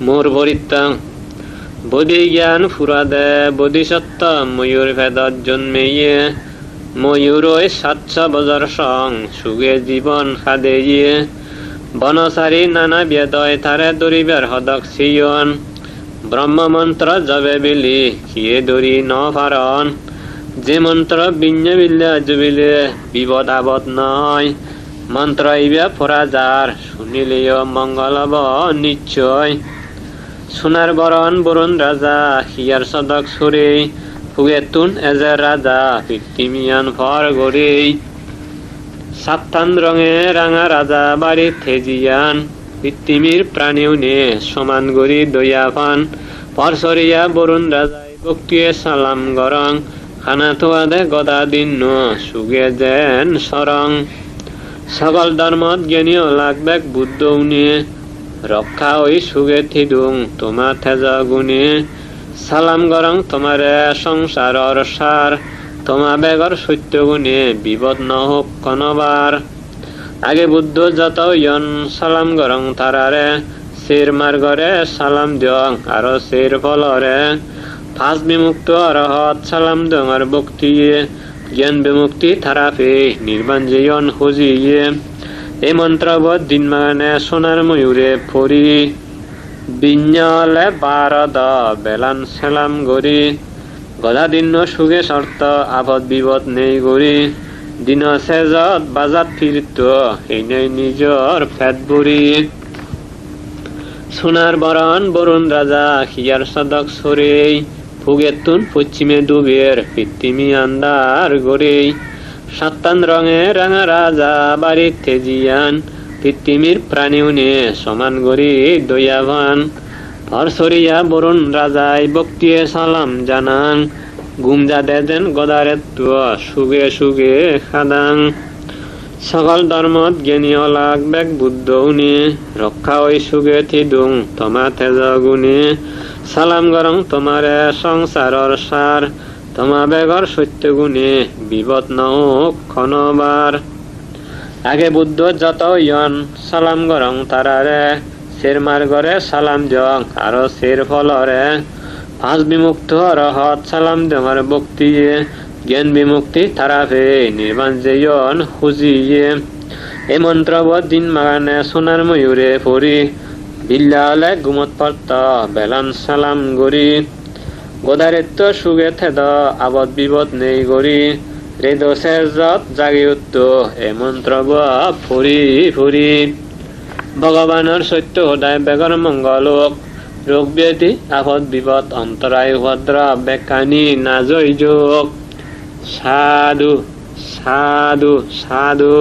মোর ভরিতাং বোধি জ্ঞান ফুরাদে বোধিসত্ত্ব ময়ূর ভেদত জন্মেয়ে ময়ূরই সাতশ বজর সং সুগে জীবন খাদে ইয়ে বনসারী নানা বেদয় তারে দরিবের হদক সিয়ন। ব্রহ্মমন্ত্র জবে বিলি, কিয়ে দরি ন ফারণ যে মন্ত্র বিঞ্জ বিল্লে জবিলে বিপদ আবদ নয়। মন্ত্র ইবে ফোরা যার শুনিলেও মঙ্গল নিশ্চয়। সোনার বরণ বরুণ রাজা, হিয়ার সদক সুরে ফুগেতুন এজের রাজা পৃথিমিয়ান ফর গড়ে। সাত্তান রঙে রাঙা রাজা বাড়ি থেজিয়ান পৃথিবীর প্রাণীও নে সমান গরি দয়া পান পরসরিয়া বরুণ রাজাই বক্তিয়ে সালাম গরং, খানা থোয়াদে গদা দিন সুগে যেন সরং। সকল ধর্মত জ্ঞানীয় লাগবেক বুদ্ধ উনিয়ে রক্ষা ওই সুগে থিদুং তোমা থেজ গুণে। সালাম গরং তোমারে সংসারর সার, তোমা বেগর সত্য গুণে বিপদ নহোক কনবার। আগে বুদ্ধ যত ইয়ন, সালাম গরং তারারে। শির মার্গরে সালাম দিয়ং আর শির ফলরে। ফাঁস বিমুক্ত অরহত সালাম দিয়ং আর বক্তিয়ে জ্ঞান বিমুক্তি থারাফে, নির্বাণ জীবন খুঁজিয়ে মন্ত্রবধ দিন মানে সোনার ময়ূরে ফরি বিঞ্জলে বারদ বেলান সেলাম গরি গদা দিন সুগে শর্ত আবদ বিপদ নেই গরি দিন সেজত বাজাত ফিরত এই নিজর ফেট বুড়ি সোনার বরণ বরুণ রাজা হিয়ার সদক সরেই ফুগেতুন পশ্চিমে ডুবের পৃথিবী আন্দার গড়েই সাত্তান রঙে রাঙা রাজা বাড়ির তেজিয়ান পৃথিবীর প্রাণী উনে সমান গরি দয়াবান। হরসরিয়া বরুণ রাজাই বক্তিয়ে সালাম জানাং গুমজা দেন গদারে সুগে সুগে খাদাং সকল ধর্মত জ্ঞানী অলাগ বেগ বুদ্ধ উনি, রক্ষা ওই সুগে থিদুং তোমা তেজ গুণে সালাম গরং তোমারে সংসারর সার তোমা বেগর সত্য গুণে বিপদ নহোক ক্ষণবার। আগে বুদ্ধ যত ইয়ন সালাম গরং তারারে সের মার্গরে সালাম জং আরও সের ফলরে। পাঁচ বিমুক্ত রহত সালাম দেমার বক্তিয়ে জ্ঞান বিমুক্তি থারাফে নির্বাণ যেয়ন খুঁজিয়ে। এ মন্ত্রবধ দিন মাগানে সোনার ময়ূরে পরি বিল্লালে গুমত পারত বেলান সালাম গরি গোদারিত্ব সুগে থেদ, আবদ বিপদ নেই গরি হৃদ সেজত জাগি উত্ত এ মন্ত্র ফুরি ফুরি ভগবানের সত্য সদায় বেগর মঙ্গলোক রোগ ব্যাধি আপদ বিপদ অন্তরায় ভদ্র বেকানি নাজয় যোগ। সাধু সাধু সাধু।